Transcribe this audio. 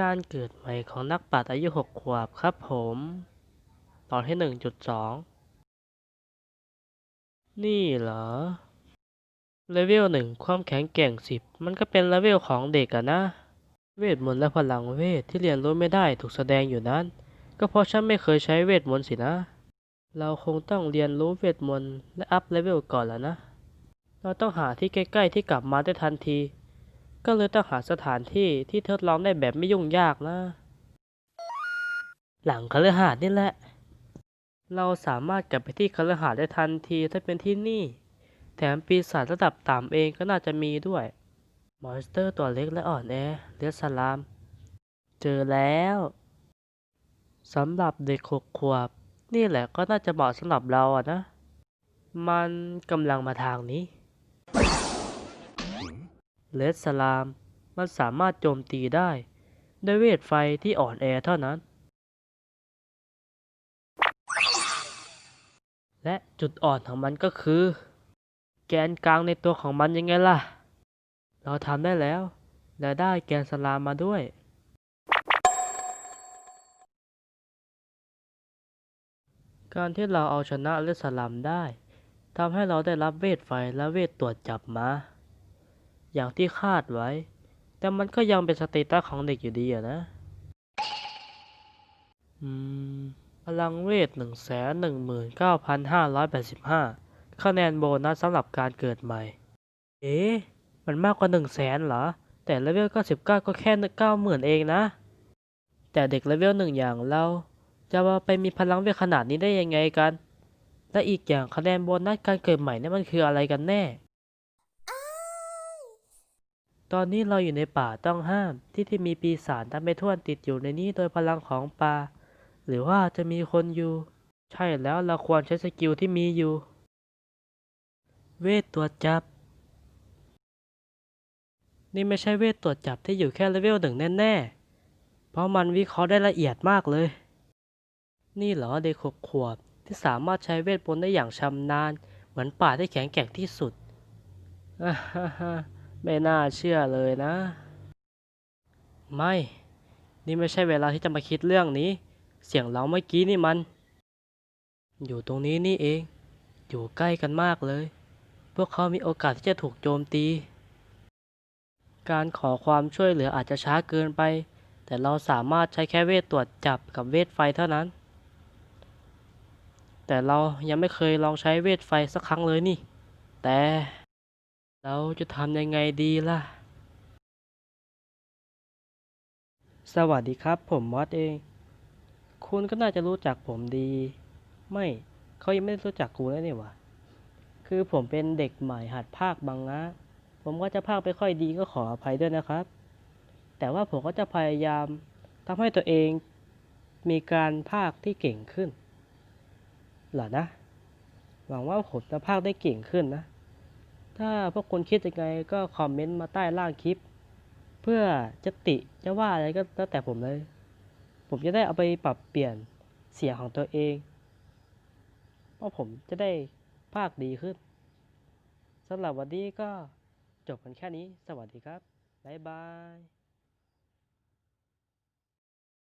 การเกิดใหม่ของนักปราชญ์อายุหกขวบครับผม ตอนที่หนึ่งจุดสองนี่เหรอ เลเวลหนึ่งความแข็งแกร่งสิบมันก็เป็นเลเวลของเด็กอะนะ เวทมนต์และพลังเวทที่เรียนรู้ไม่ได้ถูกแสดงอยู่นั้น ก็เพราะฉันไม่เคยใช้เวทมนต์สินะ เราคงต้องเรียนรู้เวทมนต์และอัพเลเวลก่อนแล้วนะ เราต้องหาที่ใกล้ๆที่กลับมาได้ทันที ก็เลยต้องหาสถานที่ที่ทดลองได้แบบไม่ยุ่งยากนะ หลังคฤหาสน์นี่แหละ เราสามารถกลับไปที่คฤหาสน์ได้ทันทีถ้าเป็นที่นี่ แถมปีศาจระดับต่ำเองก็น่าจะมีด้วย มอนสเตอร์ตัวเล็กและอ่อนแอเลือดสลาม เจอแล้วสำหรับเด็กหกขวบ นี่แหละก็น่าจะเหมาะสำหรับเราอะนะ มันกำลังมาทางนี้ เลสสลาม มันสามารถโจมตีได้ ด้วยเวทไฟที่อ่อนแอเท่านั้น และจุดอ่อนของมันก็คือ แกนกลางในตัวของมันยังไงล่ะ เราทำได้แล้ว และได้แกนสลามมาด้วย การที่เราเอาชนะเลสลามได้ทำให้เราได้รับเวทไฟและเวทตรวจจับมา อย่างที่คาดไว้ แต่มันก็ยังเป็นสเตตัสของเด็กอยู่ดีอะนะ อืม พลังเวทหนึ่งแสนหนึ่งหมื่นเก้าพันห้าร้อยแปดสิบห้าคะแนนโบนัสสำหรับการเกิดใหม่ เอ๊ะ มันมากกว่าหนึ่งแสนเหรอ แต่เลเวลเก้าสิบเก้าก็แค่เก้าหมื่นเองนะ แต่เด็กเลเวลหนึ่งอย่างเรา จะมาไปมีพลังเวทขนาดนี้ได้ยังไงกัน และอีกอย่างคะแนนโบนัสการเกิดใหม่นี่มันคืออะไรกันแน่ ตอนนี้เราอยู่ในป่าต้องห้าม ที่ที่มีปีศาจทำไม่ท่วนติดอยู่ในนี้โดยพลังของป่าหรือว่าจะมีคนอยู่ ใช่แล้วเราควรใช้สกิลที่มีอยู่ เวทตรวจจับ นี่ไม่ใช่เวทตรวจจับที่อยู่แค่เลเวลหนึ่งแน่ๆ เพราะมันวิเคราะห์ได้ละเอียดมากเลย นี่เหรอเด็กหกขวบที่สามารถใช้เวทมนต์ได้อย่างชำนาญ เหมือนป่าที่แข็งแกร่งที่สุดอ่าฮ่า ไม่น่าเชื่อเลยนะ ไม่ นี่ไม่ใช่เวลาที่จะมาคิดเรื่องนี้ เสียงเราเมื่อกี้นี่มัน อยู่ตรงนี้นี่เอง อยู่ใกล้กันมากเลย พวกเขามีโอกาสที่จะถูกโจมตี การขอความช่วยเหลืออาจจะช้าเกินไป แต่เราสามารถใช้แค่เวทตรวจจับกับเวทไฟเท่านั้น แต่เรายังไม่เคยลองใช้เวทไฟสักครั้งเลยนี่ แต่ เราจะทำยังไงดีล่ะ สวัสดีครับ ผมมอสเอง คุณก็น่าจะรู้จักผมดี ไม่เขายังไม่ได้รู้จักกูแล้วนี่หวะคือผมเป็นเด็กใหม่หัดภาคบังงะผมก็จะภาคไปค่อยดีก็ขออภัยด้วยนะครับ แต่ว่าผมก็จะพยายามทำให้ตัวเองมีการภาคที่เก่งขึ้นเหรอนะ หวังว่าผมจะภาคได้เก่งขึ้นนะ ถ้าพวกคุณคิดยังไงก็คอมเมนต์มาใต้ล่างคลิป เพื่อจะติจะว่าอะไรก็แล้วแต่ผมเลย ผมจะได้เอาไปปรับเปลี่ยนเสียงของตัวเองเพราะผมจะได้ภาคดีขึ้นสำหรับวันนี้ก็จบกันแค่นี้ สวัสดีครับ บ๊ายบาย